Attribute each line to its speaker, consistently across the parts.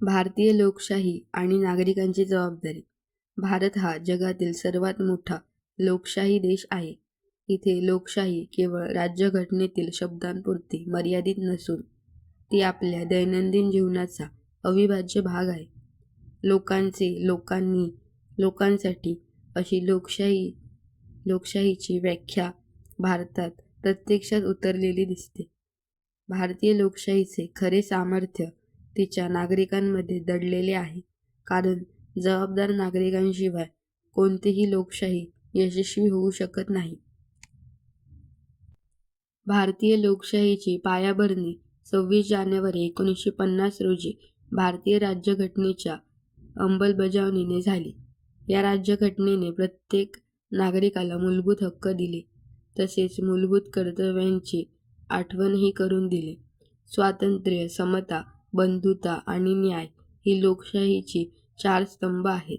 Speaker 1: भारतीय लोकशाही आणि नागरिकांची जबाबदारी भारत हा जगातील सर्वात मोठा लोकशाही देश आहे. इथे लोकशाही केवळ राज्यघटनेतील शब्दांपुरती मर्यादित नसून ती आपल्या दैनंदिन जीवनाचा अविभाज्य भाग आहे. लोकांचे, लोकांनी, लोकांसाठी अशी लोकशाही लोकशाहीची व्याख्या भारतात प्रत्यक्षात उतरलेली दिसते. भारतीय लोकशाहीचे खरे सामर्थ्य तिच्या नागरिकांमध्ये दडलेले आहे. कारण जबाबदार नागरिकांशिवाय कोणतीही लोकशाही यशस्वी होऊ शकत नाही. भारतीय लोकशाहीची पायाभरणी सव्वीस जानेवारी एकोणीसशे पन्नास रोजी भारतीय राज्यघटनेच्या अंमलबजावणीने झाली. या राज्यघटनेने प्रत्येक नागरिकाला मूलभूत हक्क दिले, तसेच मूलभूत कर्तव्यांची आठवणही करून दिली. स्वातंत्र्य, समता, बंधुता आणि न्याय ही लोकशाहीची चार स्तंभ आहेत.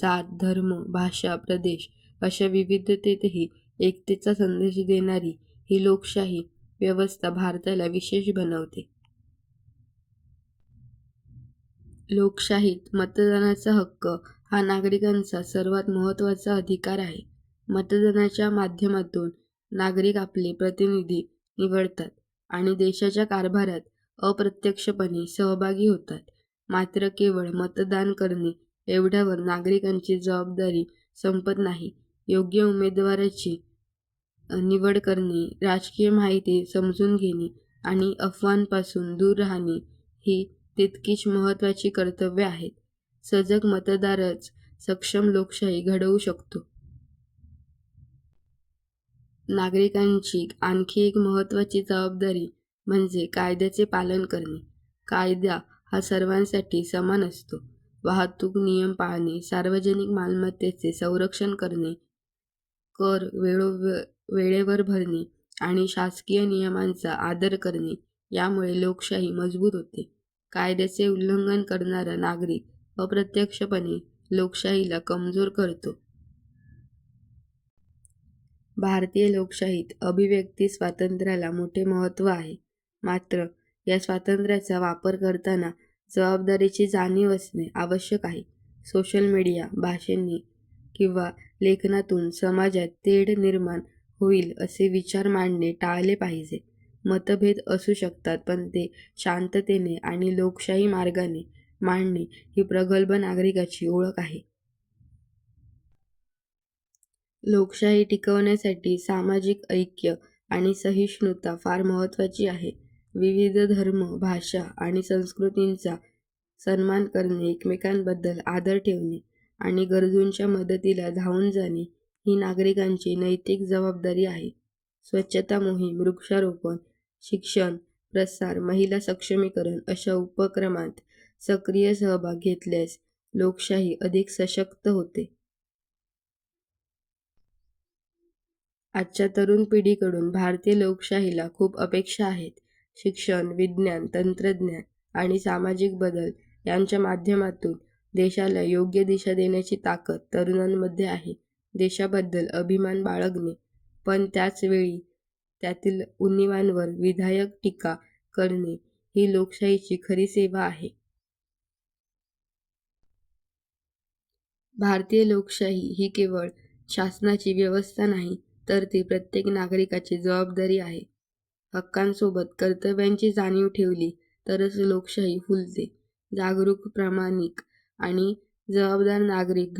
Speaker 1: जात, धर्म, भाषा, प्रदेश अशा विविधतेतही एकतेचा संदेश देणारी ही लोकशाही व्यवस्था भारताला विशेष बनवते. लोकशाहीत मतदानाचा हक्क हा नागरिकांचा सर्वात महत्त्वाचा अधिकार आहे. मतदानाच्या माध्यमातून नागरिक आपले प्रतिनिधी निवडतात आणि देशाच्या कारभारात अप्रत्यक्षपणे सहभागी होतात. मात्र केवळ मतदान करणे एवढ्यावर नागरिकांची जबाबदारी संपत नाही. योग्य उमेदवाराची निवड करणे, राजकीय माहिती समजून घेणे आणि अफवांपासून दूर राहणे ही तितकीच महत्त्वाची कर्तव्ये आहेत. सजग मतदारच सक्षम लोकशाही घडवू शकतो. नागरिकांची आणखी एक महत्त्वाची जबाबदारी म्हणजे कायद्याचे पालन करणे. कायदा हा सर्वांसाठी समान असतो. वाहतूक नियम पाळणे, सार्वजनिक मालमत्तेचे संरक्षण करणे, कर वेळेवर भरणे आणि शासकीय नियमांचा आदर करणे यामुळे लोकशाही मजबूत होते. कायद्याचे उल्लंघन करणारा नागरिक अप्रत्यक्षपणे लोकशाहीला कमजोर करतो. भारतीय लोकशाहीत अभिव्यक्ती स्वातंत्र्याला मोठे महत्त्व आहे. मात्र या स्वातंत्र्याचा वापर करताना जबाबदारीची जाणीव असणे आवश्यक आहे. सोशल मीडिया, भाषेंनी किंवा लेखनातून समाजात तेढ निर्माण होईल असे विचार मांडणे टाळले पाहिजे. मतभेद असू शकतात पण ते शांततेने आणि लोकशाही मार्गाने मांडणे ही प्रगल्भ नागरिकाची ओळख आहे. लोकशाही टिकवण्यासाठी सामाजिक ऐक्य आणि सहिष्णुता फार महत्त्वाची आहे. विविध धर्म, भाषा आणि संस्कृतींचा सन्मान करणे, एकमेकांबद्दल आदर ठेवणे आणि गरजूंच्या मदतीला धावून जाणे ही नागरिकांची नैतिक जबाबदारी आहे. स्वच्छता मोहीम, वृक्षारोपण, शिक्षण प्रसार, महिला सक्षमीकरण अशा उपक्रमात सक्रिय सहभाग घेतल्यास लोकशाही अधिक सशक्त होते. आजच्या तरुण पिढीकडून भारतीय लोकशाहीला खूप अपेक्षा आहेत. शिक्षण, विज्ञान, तंत्रज्ञान आणि सामाजिक बदल यांच्या माध्यमातून देशाला योग्य दिशा देण्याची ताकद तरुणांमध्ये आहे. देशाबद्दल अभिमान बाळगणे पण त्याच वेळी त्यातील उणिवांवर विधायक टीका करणे ही लोकशाहीची खरी सेवा आहे. भारतीय लोकशाही ही केवळ शासनाची व्यवस्था नाही तर ती प्रत्येक नागरिकाची जबाबदारी आहे. हक्कांसोबत कर्तव्यांची जाणीव ठेवली तरच लोकशाही फुलते. जागरूक, प्रामाणिक आणि जबाबदार नागरिक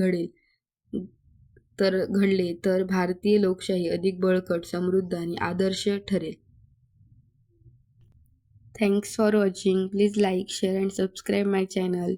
Speaker 1: घडले तर भारतीय लोकशाही अधिक बळकट, समृद्ध आणि आदर्श ठरेल. Thanks for watching. Please like, share and subscribe my channel.